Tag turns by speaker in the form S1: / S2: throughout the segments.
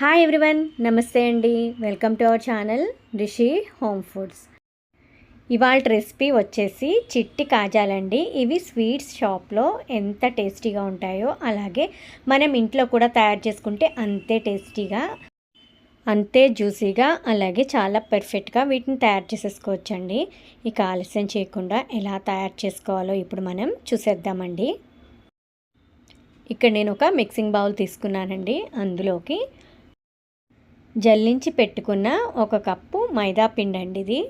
S1: Hi everyone నమస్తే అండి. Welcome to our channel Rishi home foods ఇవాళ రెసిపీ వచ్చేసి చిట్టి కాజాలండి. ఇవి స్వీట్స్ షాప్లో ఎంత టేస్టీగా ఉంటాయో అలాగే మనం ఇంట్లో కూడా తయారు చేసుకుంటే అంతే టేస్టీగా అంతే జ్యూసీగా అలాగే చాలా పర్ఫెక్ట్గా వీటిని తయారు చేసేసుకోవచ్చండి. ఇక ఆలస్యం చేయకుండా ఎలా తయారు చేసుకోవాలో ఇప్పుడు మనం చూసేద్దామండి. ఇక్కడ నేను ఒక మిక్సింగ్ బౌల్ తీసుకున్నానండి. అందులోకి జల్లించి పెట్టుకున్న ఒక కప్పు మైదా పిండి అండి ఇది.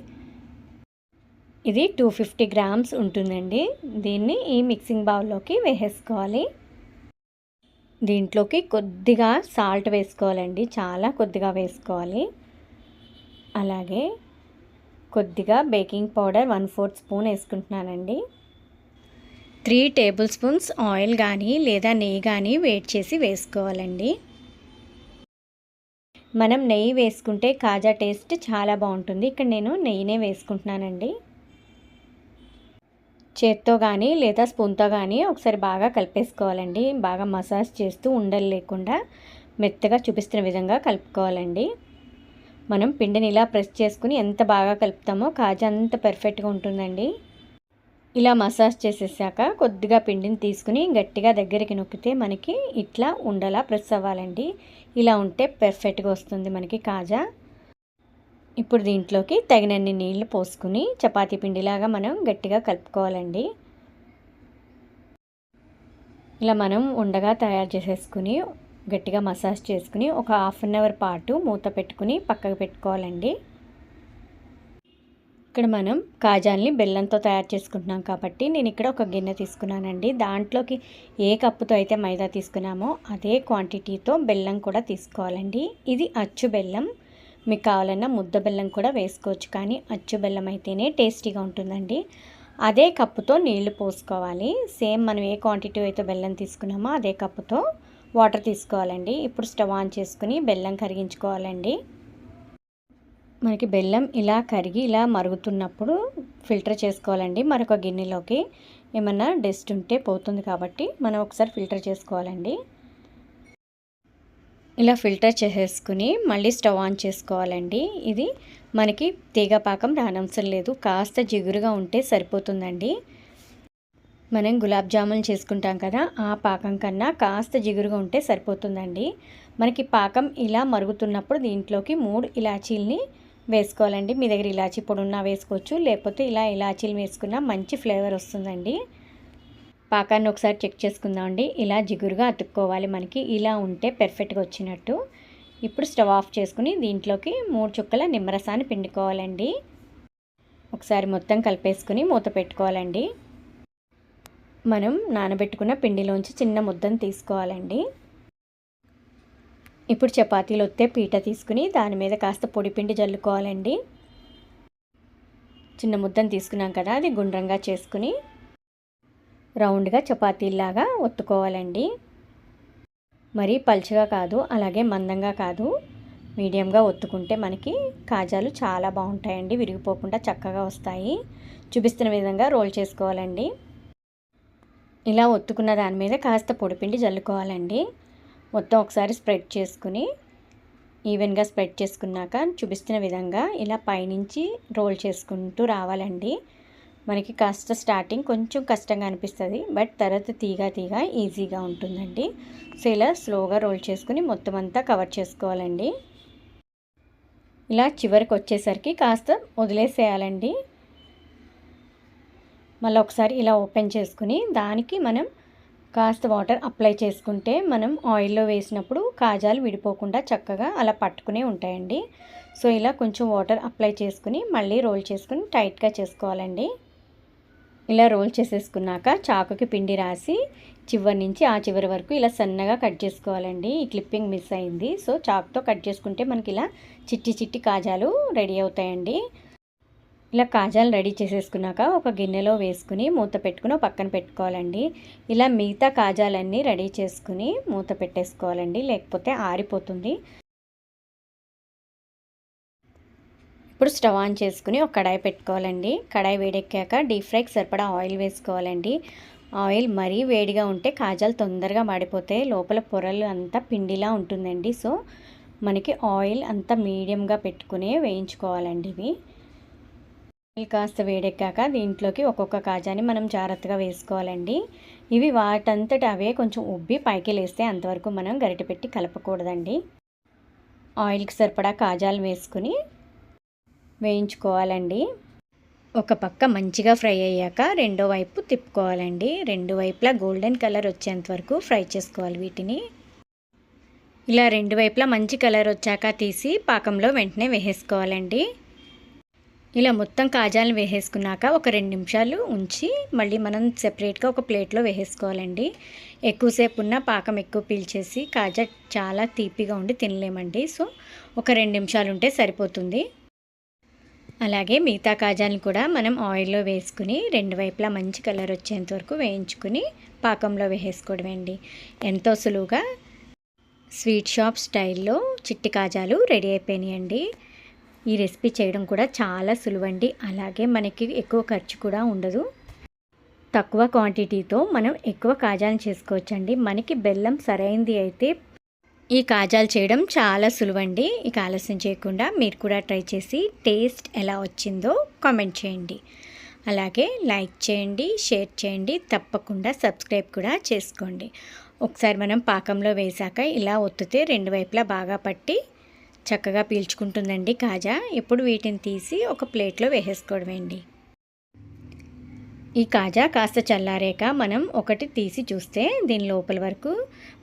S1: ఇది టూ ఫిఫ్టీ గ్రామ్స్ ఉంటుందండి. దీన్ని ఈ మిక్సింగ్ బౌల్లోకి వేసేసుకోవాలి. దీంట్లోకి కొద్దిగా సాల్ట్ వేసుకోవాలండి. చాలా కొద్దిగా వేసుకోవాలి. అలాగే కొద్దిగా baking powder one fourth spoon వేసుకుంటున్నానండి. త్రీ టేబుల్ స్పూన్స్ ఆయిల్ కానీ లేదా నెయ్యి కానీ వేడి చేసి వేసుకోవాలండి. మనం నెయ్యి వేసుకుంటే కాజా టేస్ట్ చాలా బాగుంటుంది. ఇక్కడ నేను నెయ్యినే వేసుకుంటున్నానండి. చేత్తో కానీ లేదా స్పూన్తో కానీ ఒకసారి బాగా కలిపేసుకోవాలండి. బాగా మసాజ్ చేస్తూ ఉండలు లేకుండా మెత్తగా చూపిస్తున్న విధంగా కలుపుకోవాలండి. మనం పిండిని ఇలా ప్రెస్ చేసుకుని ఎంత బాగా కలుపుతామో కాజా అంత పర్ఫెక్ట్గా ఉంటుందండి. ఇలా మసాజ్ చేసేసాక కొద్దిగా పిండిని తీసుకుని గట్టిగా దగ్గరికి నొక్కితే మనకి ఇట్లా ఉండలా ప్రెస్ అవ్వాలండి. ఇలా ఉంటే పెర్ఫెక్ట్గా వస్తుంది మనకి కాజా. ఇప్పుడు దీంట్లోకి తగినన్ని నీళ్ళు పోసుకుని చపాతీ పిండిలాగా మనం గట్టిగా కలుపుకోవాలండి. ఇలా మనం ఉండగా తయారు చేసేసుకుని గట్టిగా మసాజ్ చేసుకుని ఒక హాఫ్ అన్ అవర్ పాటు మూత పెట్టుకుని పక్కకు పెట్టుకోవాలండి. ఇక్కడ మనం కాజాల్ని బెల్లంతో తయారు చేసుకుంటున్నాం కాబట్టి నేను ఇక్కడ ఒక గిన్నె తీసుకున్నానండి. దాంట్లోకి ఏ కప్పుతో అయితే మైదా తీసుకున్నామో అదే క్వాంటిటీతో బెల్లం కూడా తీసుకోవాలండి. ఇది అచ్చు బెల్లం. మీకు కావాలన్నా ముద్ద బెల్లం కూడా వేసుకోవచ్చు కానీ అచ్చు బెల్లం అయితేనే టేస్టీగా ఉంటుందండి. అదే కప్పుతో నీళ్ళు పోసుకోవాలి. సేమ్ మనం ఏ క్వాంటిటీ అయితే బెల్లం తీసుకున్నామో అదే కప్పుతో వాటర్ తీసుకోవాలండి. ఇప్పుడు స్టవ్ ఆన్ చేసుకుని బెల్లం కరిగించుకోవాలండి. మనకి బెల్లం ఇలా కరిగి ఇలా మరుగుతున్నప్పుడు ఫిల్టర్ చేసుకోవాలండి. మరొక గిన్నెలోకి ఏమన్నా డస్ట్ ఉంటే పోతుంది కాబట్టి మనం ఒకసారి ఫిల్టర్ చేసుకోవాలండి. ఇలా ఫిల్టర్ చేసేసుకుని మళ్ళీ స్టవ్ ఆన్ చేసుకోవాలండి. ఇది మనకి తీగ పాకం రానవసరం లేదు. కాస్త జిగురుగా ఉంటే సరిపోతుందండి. మనం గులాబ్ జాములు చేసుకుంటాం కదా ఆ పాకం కన్నా కాస్త జిగురుగా ఉంటే సరిపోతుందండి. మనకి పాకం ఇలా మరుగుతున్నప్పుడు దీంట్లోకి మూడు ఇలాచీల్ని వేసుకోవాలండి. మీ దగ్గర ఇలాచీ పొడున్నా వేసుకోవచ్చు. లేకపోతే ఇలా ఇలాచీలు వేసుకున్నా మంచి ఫ్లేవర్ వస్తుందండి. పాకాన్ని ఒకసారి చెక్ చేసుకుందామండి. ఇలా జిగురుగా అతుక్కోవాలి మనకి. ఇలా ఉంటే పెర్ఫెక్ట్గా వచ్చినట్టు. ఇప్పుడు స్టవ్ ఆఫ్ చేసుకుని దీంట్లోకి మూడు చుక్కల నిమ్మరసాన్ని పిండుకోవాలండి. ఒకసారి మొత్తం కలిపేసుకుని మూత పెట్టుకోవాలండి. మనం నానబెట్టుకున్న పిండిలోంచి చిన్న ముద్దను తీసుకోవాలండి. ఇప్పుడు చపాతీలు వస్తే పీట తీసుకుని దాని మీద కాస్త పొడిపిండి జల్లుకోవాలండి. చిన్న ముద్దను తీసుకున్నాం కదా అది గుండ్రంగా చేసుకుని రౌండ్గా చపాతీలాగా ఒత్తుకోవాలండి. మరీ పలుచగా కాదు అలాగే మందంగా కాదు. మీడియంగా ఒత్తుకుంటే మనకి కాజాలు చాలా బాగుంటాయండి విరిగిపోకుండా చక్కగా వస్తాయి. చూపిస్తున్న విధంగా రోల్ చేసుకోవాలండి. ఇలా ఒత్తుకున్న దాని మీద కాస్త పొడిపిండి జల్లుకోవాలండి. మొత్తం ఒకసారి స్ప్రెడ్ చేసుకుని ఈవెన్గా స్ప్రెడ్ చేసుకున్నాక చూపిస్తున్న విధంగా ఇలా పైనుంచి రోల్ చేసుకుంటూ రావాలండి. మనకి కాస్త స్టార్టింగ్ కొంచెం కష్టంగా అనిపిస్తుంది బట్ తర్వాత తీగా తీగా ఈజీగా ఉంటుందండి. సో ఇలా స్లోగా రోల్ చేసుకుని మొత్తం అంతా కవర్ చేసుకోవాలండి. ఇలా చివరికి వచ్చేసరికి కాస్త వదిలేసేయాలండి. మళ్ళీ ఒకసారి ఇలా ఓపెన్ చేసుకుని దానికి మనం కాస్త వాటర్ అప్లై చేసుకుంటే మనం ఆయిల్లో వేసినప్పుడు కాజాలు విడిపోకుండా చక్కగా అలా పట్టుకునే ఉంటాయండి. సో ఇలా కొంచెం వాటర్ అప్లై చేసుకుని మళ్ళీ రోల్ చేసుకుని టైట్గా చేసుకోవాలండి. ఇలా రోల్ చేసేసుకున్నాక చాకుకి పిండి రాసి చివరి నుంచి ఆ చివరి వరకు ఇలా సన్నగా కట్ చేసుకోవాలండి. ఈ క్లిప్పింగ్ మిస్ అయింది. సో చాకుతో కట్ చేసుకుంటే మనకి ఇలా చిట్టి చిట్టి కాజాలు రెడీ అవుతాయండి. ఇలా కాజాలు రెడీ చేసేసుకున్నాక ఒక గిన్నెలో వేసుకుని మూత పెట్టుకుని పక్కన పెట్టుకోవాలండి. ఇలా మిగతా కాజాలన్నీ రెడీ చేసుకుని మూత పెట్టేసుకోవాలండి లేకపోతే ఆరిపోతుంది. ఇప్పుడు స్టవ్ ఆన్ చేసుకుని ఒక కడాయి పెట్టుకోవాలండి. కడాయి వేడెక్కాక డీప్ ఫ్రైకి సరిపడా ఆయిల్ వేసుకోవాలండి. ఆయిల్ మరీ వేడిగా ఉంటే కాజాలు తొందరగా మాడిపోతే లోపల పొరలు అంతా పిండిలా ఉంటుందండి. సో మనకి ఆయిల్ అంతా మీడియంగా పెట్టుకునే వేయించుకోవాలండి ఇవి. ఆయిల్ కాస్త వేడెక్కాక దీంట్లోకి ఒక్కొక్క కాజాని మనం జాగ్రత్తగా వేసుకోవాలండి. ఇవి వాటంతట అవే కొంచెం ఉబ్బి పైకి లేస్తే అంతవరకు మనం గరిటె పెట్టి కలపకూడదండి. ఆయిల్కి సరిపడా కాజాలు వేసుకుని వేయించుకోవాలండి. ఒక పక్క మంచిగా ఫ్రై అయ్యాక రెండో వైపు తిప్పుకోవాలండి. రెండు వైపులా గోల్డెన్ కలర్ వచ్చేంత వరకు ఫ్రై చేసుకోవాలి వీటిని. ఇలా రెండు వైపులా మంచి కలర్ వచ్చాక తీసి పాకంలో వెంటనే వేసేసుకోవాలండి. ఇలా మొత్తం కాజాలను వేసేసుకున్నాక ఒక రెండు నిమిషాలు ఉంచి మళ్ళీ మనం సెపరేట్గా ఒక ప్లేట్లో వేసేసుకోవాలండి. ఎక్కువసేపు ఉన్న పాకం ఎక్కువ పీల్చేసి కాజా చాలా తీపిగా ఉండి తినలేమండి. సో ఒక రెండు నిమిషాలు ఉంటే సరిపోతుంది. అలాగే మిగతా కాజాలను కూడా మనం ఆయిల్లో వేసుకుని రెండు వైపులా మంచి కలర్ వచ్చేంత వరకు వేయించుకుని పాకంలో వేసేసుకోవడమండి. ఎంతో సులువుగా స్వీట్ షాప్ స్టైల్లో చిట్టి కాజాలు రెడీ అయిపోయినాయండి. ఈ రెసిపీ చేయడం కూడా చాలా సులువండి. అలాగే మనకి ఎక్కువ ఖర్చు కూడా ఉండదు. తక్కువ క్వాంటిటీతో మనం ఎక్కువ కాజాలు చేసుకోవచ్చండి. మనకి బెల్లం సరైంది అయితే ఈ కాజాలు చేయడం చాలా సులువండి. ఇక ఆలస్యం చేయకుండా మీరు కూడా ట్రై చేసి టేస్ట్ ఎలా వచ్చిందో కామెంట్ చేయండి. అలాగే లైక్ చేయండి షేర్ చేయండి తప్పకుండా సబ్స్క్రైబ్ కూడా చేసుకోండి. ఒకసారి మనం పాకంలో వేసాక ఇలా ఒత్తితే రెండు వైపులా బాగా పట్టి చక్కగా పీల్చుకుంటుందండి కాజా. ఇప్పుడు వీటిని తీసి ఒక ప్లేట్లో వేసేసుకోవడమేండి. ఈ కాజా కాస్త చల్లారాక మనం ఒకటి తీసి చూస్తే దీని లోపల వరకు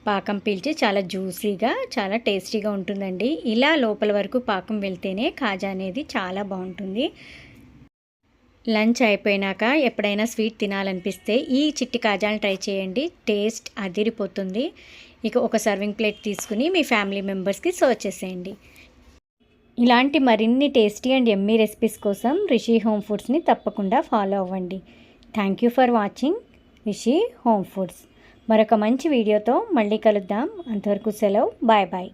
S1: పాకం పీల్చి చాలా జ్యూసీగా చాలా టేస్టీగా ఉంటుందండి. ఇలా లోపల వరకు పాకం వెళ్తేనే కాజా అనేది చాలా బాగుంటుంది. లంచ్ అయిపోయినాక ఎప్పుడైనా స్వీట్ తినాలనిపిస్తే ఈ చిట్టి కాజాని ట్రై చేయండి. టేస్ట్ అదిరిపోతుంది. ఇక ఒక సర్వింగ్ ప్లేట్ తీసుకుని మీ ఫ్యామిలీ మెంబర్స్కి సర్వ్ చేసేయండి. ఇలాంటి మరిన్ని టేస్టీ అండ్ ఎమ్మీ రెసిపీస్ కోసం రిషి హోమ్ ఫుడ్స్ని తప్పకుండా ఫాలో అవ్వండి. Thank you for watching Rishi home foods. మరొక మంచి వీడియోతో మళ్ళీ కలుద్దాం. అంతవరకు సెలవు. Bye bye